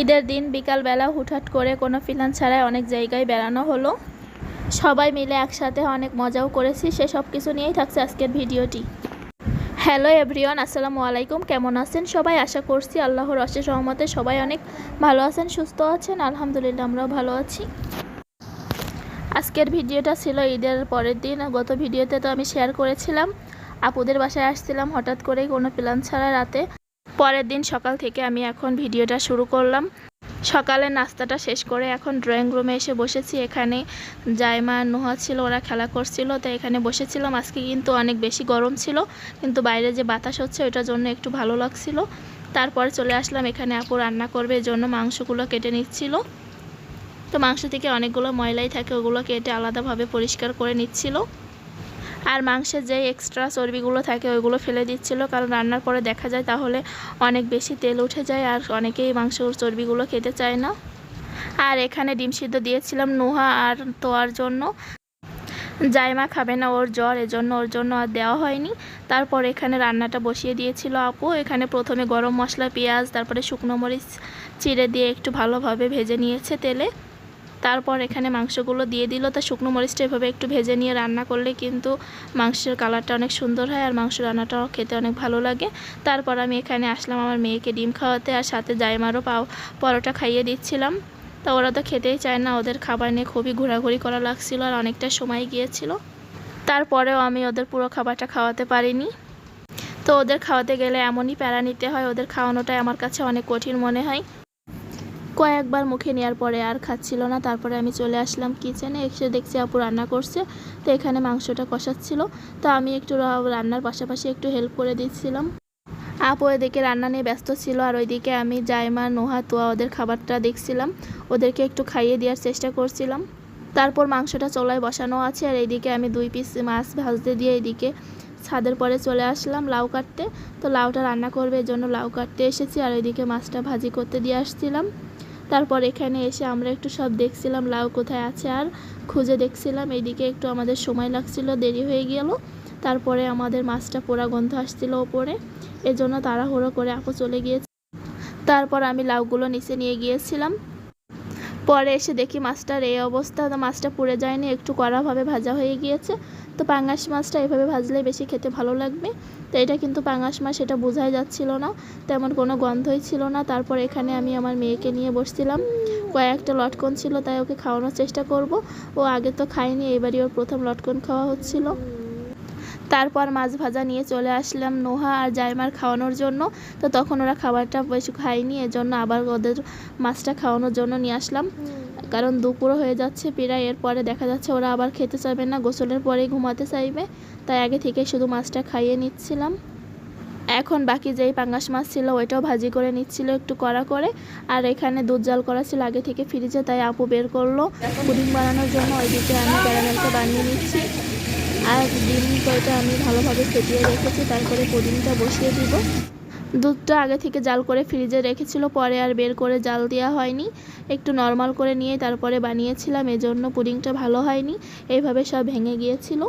ঈদের দিন বিকালবেলা হুটহাট করে কোনো প্ল্যান ছাড়াই অনেক জায়গায় বেড়ানো হলো। সবাই মিলে একসাথে অনেক মজাও করেছি, সে সব কিছু নিয়েই থাকছে আজকের ভিডিওটি। হ্যালো এভরিওয়ান, আসসালামু আলাইকুম, কেমন আছেন সবাই? আশা করছি আল্লাহর অশেষ রহমতে সবাই অনেক ভালো আছেন, সুস্থ আছেন, আলহামদুলিল্লাহ আমরাও ভালো আছি। আজকের ভিডিওটা ছিল ঈদের পরের দিন, গত ভিডিওতে তো আমি শেয়ার করেছিলাম। আপুদের বাসায় আসছিলাম, হঠাৎ করেই কোনো প্ল্যান ছাড়া রাতে পরের দিন সকাল থেকে আমি এখন ভিডিওটা শুরু করলাম। সকালে নাস্তাটা শেষ করে এখন ড্রয়িং রুমে এসে বসেছি। এখানে জায়মা নুহা ছিল, ওরা খেলা করছিল, তো এখানে বসেছিলাম। আজকে কিন্তু অনেক বেশি গরম ছিল, কিন্তু বাইরে যে বাতাস হচ্ছে, ওইটার জন্য একটু ভালো লাগছিল। তারপরে চলে আসলাম, এখানে আপু রান্না করবে জন্য মাংসগুলো কেটে নিচ্ছিল। তো মাংস থেকে অনেকগুলো ময়লাই থাকে, ওগুলো কেটে আলাদাভাবে পরিষ্কার করে নিচ্ছিল। আর মাংসের যে এক্সট্রা চর্বিগুলো থাকে ওইগুলো ফেলে দিচ্ছিল, কারণ রান্নার পরে দেখা যায় তাহলে অনেক বেশি তেল উঠে যায় আর অনেকেই মাংসর চর্বিগুলো খেতে চায় না। আর এখানে ডিম সিদ্ধ দিয়েছিলাম নোহা আর তোয়ার জন্য। জায়মা খাবে না, ওর জ্বর, এজন্য ওর জন্য আর দেওয়া হয়নি। তারপর এখানে রান্নাটা বসিয়ে দিয়েছিল আপু। এখানে প্রথমে গরম মশলা, পেঁয়াজ, তারপরে শুকনো মরিচ, চিড়ে দিয়ে একটু ভালোভাবে ভেজে নিয়েছে তেলে। তারপর এখানে মাংসগুলো দিয়ে দিল। তা শুকনো মরিচটা এভাবে একটু ভেজে নিয়ে রান্না করলে কিন্তু মাংসের কালারটা অনেক সুন্দর হয় আর মাংস রান্নাটাও খেতে অনেক ভালো লাগে। তারপর আমি এখানে আসলাম আমার মেয়েকে ডিম খাওয়াতে আর সাথে জাইমারও পাও পরোটা খাইয়ে দিচ্ছিলাম। তা ওরা তো খেতেই চায় না, ওদের খাবার নিয়ে খুবই ঘোরাঘুরি করা লাগছিল আর অনেকটা সময় গিয়েছিল। তারপরেও আমি ওদের পুরো খাবারটা খাওয়াতে পারিনি। তো ওদের খাওয়াতে গেলে এমনই প্যারা নিতে হয়, ওদের খাওয়ানোটাই আমার কাছে অনেক কঠিন মনে হয়। কয়েকবার মুখে নেওয়ার পরে আর খাচ্ছিল না। তারপরে আমি চলে আসলাম কিচেনে এসে দেখছি আপু রান্না করছে। তো এখানে মাংসটা কষাচ্ছিল। তো আমি একটু রান্নার পাশাপাশি একটু হেল্প করে দিচ্ছিলাম। আপু এদিকে রান্না নিয়ে ব্যস্ত ছিল আর ওইদিকে আমি জাইমা, নোহা, তোয়া ওদের খাবারটা দেখছিলাম। ওদেরকে একটু খাইয়ে দেওয়ার চেষ্টা করছিলাম। তারপর মাংসটা চলায় বসানো আছে আর এইদিকে আমি দুই পিস মাছ ভাজতে দিয়ে এইদিকে ছাদের পরে চলে আসলাম লাউ কাটতে। তো লাউটা রান্না করবে এই জন্য লাউ কাটতে এসেছি আর ওইদিকে মাছটা ভাজি করতে দিয়ে আসছিলাম। তারপর এখানে এসে আমরা একটু সব দেখছিলাম, লাউ কোথায় আছে আর খুঁজে দেখছিলাম। এইদিকে একটু আমাদের সময় লাগছিল, দেরি হয়ে গেল। তারপরে আমাদের মাছটা পোড়া গন্ধ আসছিল ওপরে। এজন্য তাড়াহুড়ো করে আপু চলে গিয়েছে। তারপর আমি লাউগুলো নিচে নিয়ে গিয়েছিলাম। পরে এসে দেখি মাছটার এই অবস্থা, তো মাছটা পুড়ে যায়নি, একটু কড়াভাবে ভাজা হয়ে গিয়েছে। তো পাঙ্গাস মাছটা এভাবে ভাজলে বেশি খেতে ভালো লাগবে। তো এটা কিন্তু পাঙ্গাস মাছ, এটা বোঝাই যাচ্ছিল না। তেমন কোনো গন্ধই ছিল না। তারপর এখানে আমি আমার মেয়েকে নিয়ে বসছিলাম। কয়েকটা লটকন ছিল, তাই ওকে খাওয়ানোর চেষ্টা করব। ও আগে তো খায়নি, এবারই ওর প্রথম লটকন খাওয়া হচ্ছিল। তারপর মাছ ভাজা নিয়ে চলে আসলাম নোহা আর জাইমার খাওয়ানোর জন্য। তো তখন ওরা খাবারটা বেশি খায়নি এজন্য আবার ওদের মাছটা খাওয়ানোর জন্য নিয়ে আসলাম। কারণ দুপুরও হয়ে যাচ্ছে প্রায় এরপরে দেখা যাচ্ছে ওরা আবার খেতে চাইবে না গোসলের পরেই ঘুমাতে চাইবে। তাই আগে থেকে শুধু মাছটা খাইয়ে নিচ্ছিলাম। এখন বাকি যেই পাঙ্গাস মাছ ছিল ওইটাও ভাজি করে নিচ্ছিল একটু কড়া করে। আর এখানে দুধ জাল করা ছিল আগে থেকে ফ্রিজে তাই আপু বের করল। পুডিং বানানোর জন্য ওইদিকে আমি ক্যারামেলটা বানিয়ে নিচ্ছি। আর ডিম কয়টা আমি ভালোভাবে ফেটিয়ে রেখেছি, তারপরে পুডিংটা বসিয়ে দিব। দুধটা আগে থেকে জাল করে ফ্রিজে রেখেছিল, পরে আর বের করে জাল দেওয়া হয়নি। একটু নর্মাল করে নিয়ে তারপরে বানিয়েছিলাম, এজন্য পুডিংটা ভালো হয়নি। এইভাবে সব ভেঙে গিয়েছিল।